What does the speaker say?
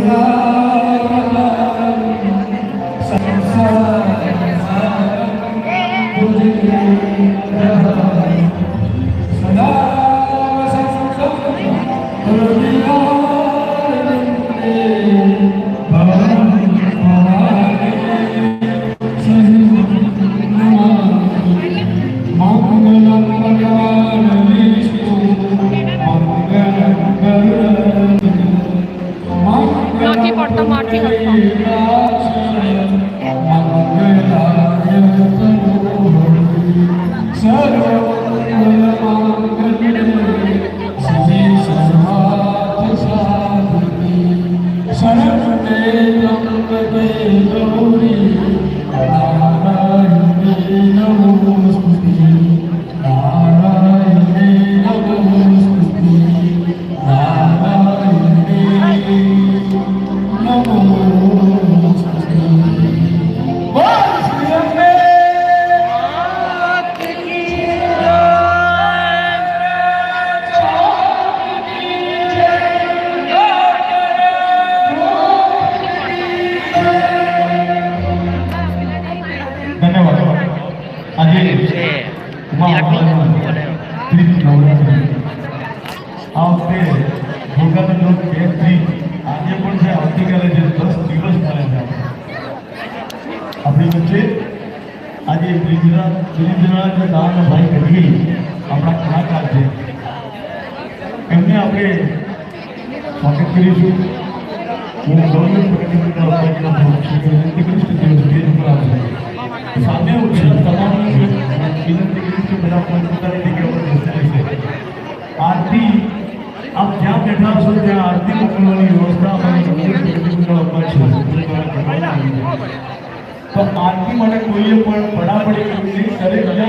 Thank you. করবে গৌরী আমার આજે આ વખતે ભોગાનો લોક બે ત્રીજ આજે પણ છે આવતીકાલે છે દસ દિવસ મળે છે. આપણી વચ્ચે આજે ત્રીજના ત્રીજના જે દાન ભાઈ ગઢવી આપણા કલાકાર છે એમને આપણે સ્વાગત કરીશું હું ગૌરવ પ્રતિનિધિત્વ આપ જ્યાં બેઠા છો, ત્યાં આરતી મોકલવાની વ્યવસ્થા. તો આરતી માટે કોઈએ પણ પડાપડી કરી દરેક